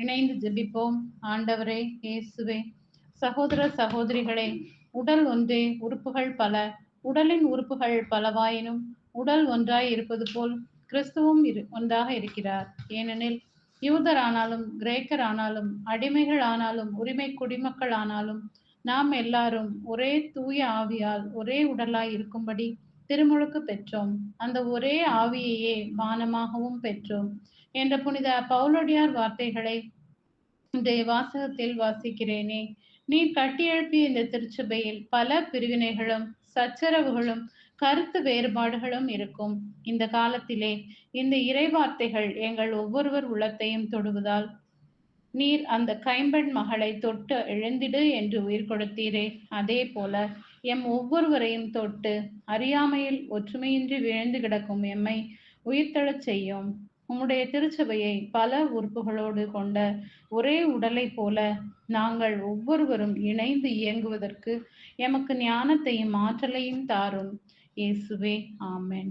இணைந்து ஜெபிப்போம். ஆண்டவரே இயேசுவே சகோதர சகோதரிகளே உடல் ஒன்றே உறுப்புகள் பல. உடலின் உறுப்புகள் பலவாயினும் உடல் ஒன்றாய் இருப்பது போல் கிறிஸ்துவும் இரு ஒன்றாக இருக்கிறார். ஏனெனில் யூதரானாலும் கிரேக்கர் ஆனாலும் அடிமைகள் ஆனாலும் உரிமை குடிமக்கள் ஆனாலும் நாம் எல்லாரும் ஒரே தூய ஆவியால் ஒரே உடலாய் இருக்கும்படி திருமுழுக்கு பெற்றோம். அந்த ஒரே ஆவியையே பானமாகவும் பெற்றோம் என்ற புனித பவுலடியார் வார்த்தைகளை இன்றைய வாசகத்தில் வாசிக்கிறேனே. நீ கட்டியெழுப்பிய இந்த திருச்சபையில் பல பிரிவினைகளும் சச்சரவுகளும் கருத்து வேறுபாடுகளும் இருக்கும். இந்த காலத்திலே இந்த இறைவார்த்தைகள் எங்கள் ஒவ்வொருவர் உள்ளத்தையும் தொடுவதால் நீர் அந்த கைம்பெண் மகளை தொட்டு எழுந்திடு என்று உயிர் கொடுத்தீரே. அதே போல எம் ஒவ்வொருவரையும் தொட்டு அறியாமையில் ஒற்றுமையின்றி விழுந்து கிடக்கும் எம்மை உயிர்த்தெழச் செய்யும். உம்முடைய திருச்சபையை பல உறுப்புகளோடு கொண்ட ஒரே உடலை போல நாங்கள் ஒவ்வொருவரும் இணைந்து இயங்குவதற்கு எமக்கு ஞானத்தையும் ஆற்றலையும் தாரும். இயேசுவே ஆமேன்.